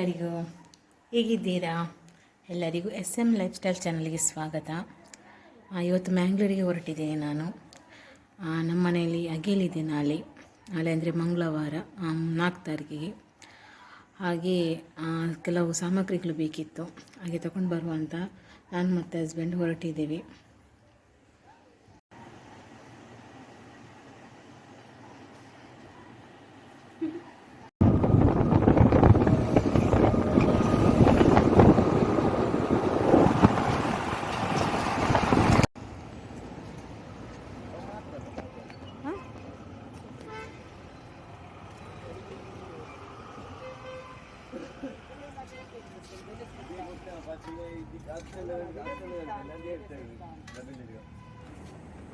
ಎಲ್ಲರಿಗೂ ಹೇಗಿದ್ದೀರಾ? ಎಲ್ಲರಿಗೂ ಎಸ್ ಎಂ ಲೈಫ್ ಸ್ಟೈಲ್ ಚಾನಲ್ಗೆ ಸ್ವಾಗತ. ಇವತ್ತು ಮ್ಯಾಂಗ್ಳೂರಿಗೆ ಹೊರಟಿದ್ದೀನಿ ನಾನು. ನಮ್ಮ ಮನೆಯಲ್ಲಿ ಅಗೇಲಿದೆ ನಾಳೆ. ನಾಳೆ ಅಂದರೆ ಮಂಗಳವಾರ ನಾಲ್ಕು ತಾರೀಕಿಗೆ. ಹಾಗೆ ಕೆಲವು ಸಾಮಗ್ರಿಗಳು ಬೇಕಿತ್ತು. ಹಾಗೆ ತಗೊಂಡು ಬರುವಂಥ ನಾನು ಮತ್ತು ಹಸ್ಬೆಂಡ್ ಹೊರಟಿದ್ದೀವಿ.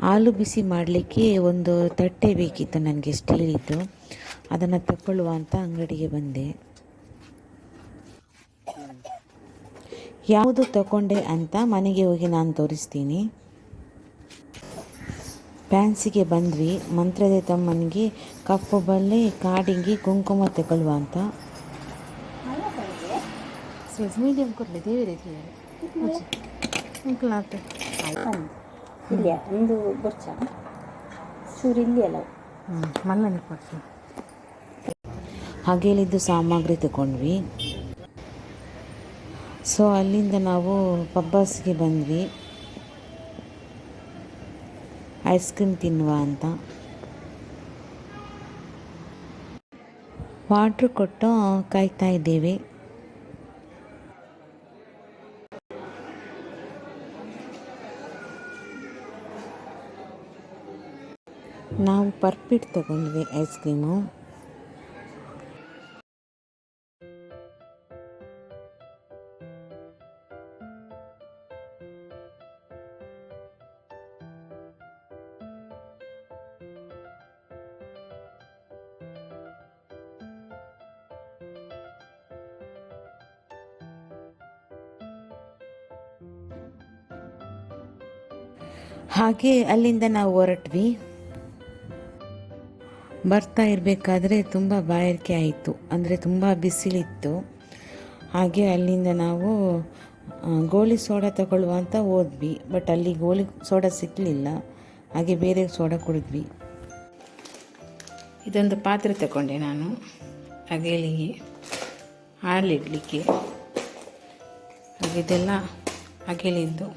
ಹಾಲು ಬಿಸಿ ಮಾಡಲಿಕ್ಕೆ ಒಂದು ತಟ್ಟೆ ಬೇಕಿತ್ತು ನನಗೆ ಸ್ಟೀಲಿದ್ದು ಅದನ್ನು ತಗೊಳ್ಳುವ ಅಂತ ಅಂಗಡಿಗೆ ಬಂದೆ. ಯಾವುದು ತಗೊಂಡೆ ಅಂತ ಮನೆಗೆ ಹೋಗಿ ನಾನು ತೋರಿಸ್ತೀನಿ. ಫ್ಯಾನ್ಸಿಗೆ ಬಂದ್ವಿ. ಮಂತ್ರದ ತಮ್ಮನಿಗೆ ಕಪ್ಪು ಬಲ್ಲೆ ಕಾಡಿಗೆ, ಕುಂಕುಮ ತಗೊಳ್ಳುವ ಅಂತ. ಮೀಡಿಯಂ ಕೊಡಲಿ ದೇವರೇ ದೇವರೇ ಅಂಕಲ್ ಆಯ್ತು ಇಲ್ಲ ಒಂದು ಬೊಚ್ಚ ಚೂರು ಇಲ್ಲಿ ಅಲ್ಲ ಹ್ಞೂ ಮಲ್ಲನೆ ಕೊಡ್ತೀನಿ ಹಾಗೇಲಿದ್ದು ಸಾಮಗ್ರಿ ತಗೊಂಡ್ವಿ ಸೊ ಅಲ್ಲಿಂದ ನಾವು ಪಬ್ಬಾಸ್ಗೆ ಬಂದ್ವಿ ಐಸ್ ಕ್ರೀಮ್ ತಿನ್ನುವ ಅಂತ ವಾಟ್ರ್ ಕೊಟ್ಟು ಕಾಯ್ತಾ ಇದ್ದೇವೆ ನಾವು ಪರ್ಪಿಟ್ ತಗೊಂಡ್ವಿ ಐಸ್ ಕ್ರೀಮು ಹಾಗೆ ಅಲ್ಲಿಂದ ನಾವು ಹೊರಟ್ವಿ. ಬರ್ತಾ ಇರಬೇಕಾದ್ರೆ ತುಂಬ ಬಾಯಾರಿಕೆ ಆಯಿತು. ಅಂದರೆ ತುಂಬ ಬಿಸಿಲಿತ್ತು. ಹಾಗೆ ಅಲ್ಲಿಂದ ನಾವು ಗೋಳಿ ಸೋಡಾ ತಗೊಳ್ಳುವ ಅಂತ ಹೋದ್ವಿ. ಬಟ್ ಅಲ್ಲಿ ಗೋಲಿ ಸೋಡಾ ಸಿಗಲಿಲ್ಲ ಹಾಗೆ ಬೇರೆ ಸೋಡಾ ಕುಡಿದ್ವಿ. ಇದೊಂದು ಪಾತ್ರೆ ತಗೊಂಡೆ ನಾನು. ಅಗೇಲಿಗೆ ಹಾಲಿಡಲಿಕ್ಕೆ. ಇದೆಲ್ಲ ಅಗೇಲಿದ್ದು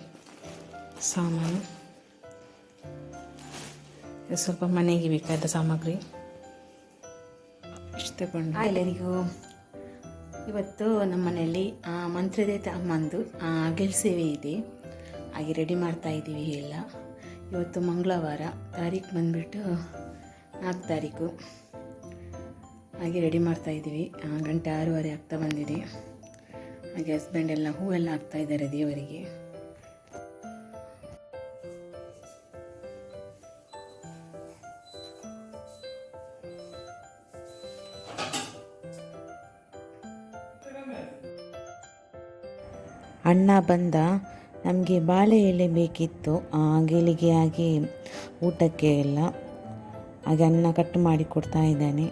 ಸಾಮಾನು. ಸ್ವಲ್ಪ ಮನೆಗೆ ಬೇಕಾದ ಸಾಮಗ್ರಿ. ಇಷ್ಟು ತಗೊಂಡು ಎಲ್ಲರಿಗೂ. ಇವತ್ತು ನಮ್ಮ ಮನೆಯಲ್ಲಿ ಮಂತ್ರದೇತ ಅಮ್ಮಂದು ಗೆಲ್ಸೇವೆ ಇದೆ. ಹಾಗೆ ರೆಡಿ ಮಾಡ್ತಾ ಇದ್ದೀವಿ ಎಲ್ಲ. ಇವತ್ತು ಮಂಗಳವಾರ ತಾರೀಕು ಬಂದುಬಿಟ್ಟು ನಾಲ್ಕು ತಾರೀಕು. ಹಾಗೆ ರೆಡಿ ಮಾಡ್ತಾ ಇದ್ದೀವಿ. ಗಂಟೆ ಆರೂವರೆ ಆಗ್ತಾ ಬಂದಿದೆ. ಹಾಗೆ ಹಸ್ಬೆಂಡ್ ಎಲ್ಲ ಹೂವೆಲ್ಲ ಹಾಕ್ತಾ ಇದ್ದಾರೆ ದೇವರಿಗೆ. ಅಣ್ಣ ಬಂದ ನಮಗೆ ಬಾಳೆ ಎಲೆ ಬೇಕಿತ್ತು ಆ, ಗೆಲಿಗೆ ಹಾಗೆ ಊಟಕ್ಕೆ ಎಲ್ಲ. ಹಾಗೆ ಅನ್ನ ಕಟ್ ಮಾಡಿ ಕೊಡ್ತಾ ಇದ್ದಾನೆ.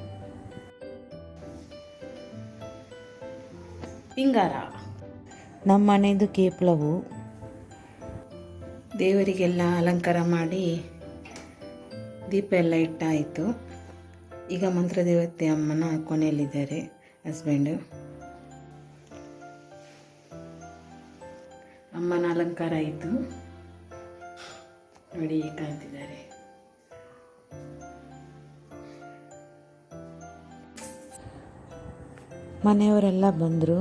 ಪಿಂಗಾರ ನಮ್ಮ ಮನೆಯದು ಕೇಪ್ಲವು. ದೇವರಿಗೆಲ್ಲ ಅಲಂಕಾರ ಮಾಡಿ ದೀಪ ಎಲ್ಲ ಇಟ್ಟಾಯಿತು. ಈಗ ಮಂತ್ರದೇವತೆ ಅಮ್ಮನ ಕೊನೆಯಲ್ಲಿದ್ದಾರೆ ಹಸ್ಬೆಂಡು ಅಮ್ಮನ ಅಲಂಕಾರ ಇತ್ತು ನೋಡಿ ಕಾಣ್ತಿದ್ದಾರೆ ಮನೆಯವರೆಲ್ಲ ಬಂದರು.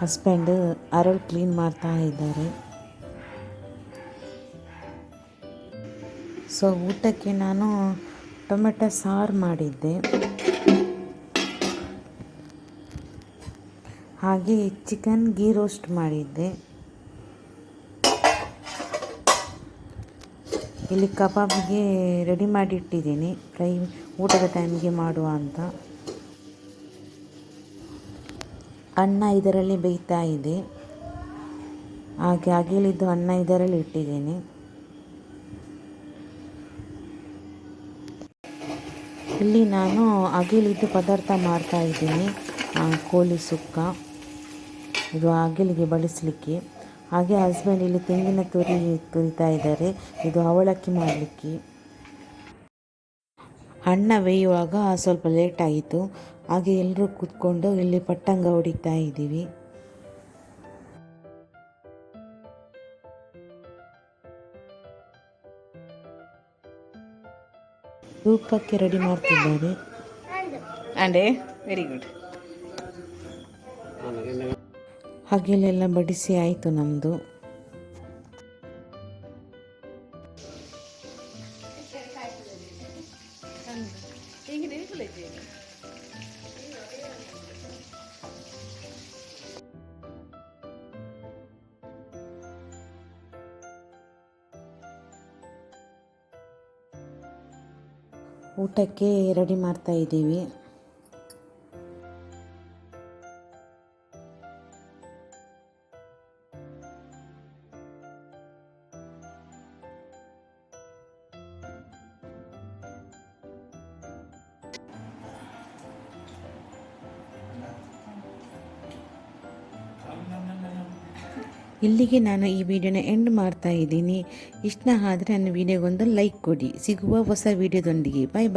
ಹಸ್ಬೆಂಡ್ ಅರಳು ಕ್ಲೀನ್ ಮಾಡ್ತಾ ಇದ್ದಾರೆ. ಸೊ ಊಟಕ್ಕೆ ನಾನು ಟೊಮೆಟೊ ಸಾರು ಮಾಡಿದ್ದೆ. ಹಾಗೆ ಚಿಕನ್ ಗೀ ರೋಸ್ಟ್ ಮಾಡಿದ್ದೆ. ಇಲ್ಲಿ ಕಬಾಬ್ಗೆ ರೆಡಿ ಮಾಡಿ ಇಟ್ಟಿದ್ದೀನಿ ಫ್ರೈ ಊಟದ ಟೈಮ್ಗೆ ಮಾಡುವ ಅಂತ. ಅನ್ನ ಇದರಲ್ಲಿ ಬೇಯ್ತಾ ಇದೆ. ಹಾಗೆ ಅಗಿಲಿದ್ದು ಅನ್ನ ಇದರಲ್ಲಿ ಇಟ್ಟಿದ್ದೀನಿ. ಇಲ್ಲಿ ನಾನು ಅಗಿಲಿದ್ದು ಪದಾರ್ಥ ಮಾಡ್ತಾ ಇದ್ದೀನಿ. ಕೋಳಿ ಸುಕ್ಕ. ಇದು ಅಗಿಲಿಗೆ ಬಳಸಲಿಕ್ಕೆ. ಹಾಗೆ ಹಸ್ಬೆಂಡ್ ಇಲ್ಲಿ ತೆಂಗಿನ ತುರಿ ತುರಿತಾ ಇದ್ದಾರೆ. ಇದು ಅವಲಕ್ಕಿ ಮಾಡಲಿಕ್ಕೆ. ಅಣ್ಣ ಬೇಯುವಾಗ ಸ್ವಲ್ಪ ಲೇಟ್ ಆಯಿತು. ಹಾಗೆ ಎಲ್ಲರೂ ಕೂತ್ಕೊಂಡು ಇಲ್ಲಿ ಪಟ್ಟಂಗ ಹೊಡಿತಾ ಇದ್ದೀವಿ. ಧೂಪಕ್ಕೆ ರೆಡಿ ಮಾಡ್ತಿದ್ದಾರೆ ಅಂಡೇ ವೆರಿ ಗುಡ್ ಹಗಲೆಲ್ಲ ಬಡಿಸಿ ಆಯಿತು ನಮ್ಮದು ಊಟಕ್ಕೆ ರೆಡಿ ಮಾಡ್ತಾ ಇಲ್ಲಿಗೆ ನಾನು ಈ ವಿಡಿಯೋನ ಎಂಡ್ ಮಾಡ್ತಾ ಇದ್ದೀನಿ. ಇಷ್ಟ ಆದರೆ ನನ್ನ ವಿಡಿಯೋಗೊಂದು ಲೈಕ್ ಕೊಡಿ. ಸಿಗುವ ಹೊಸ ವಿಡಿಯೋದೊಂದಿಗೆ. ಬಾಯ್ ಬಾಯ್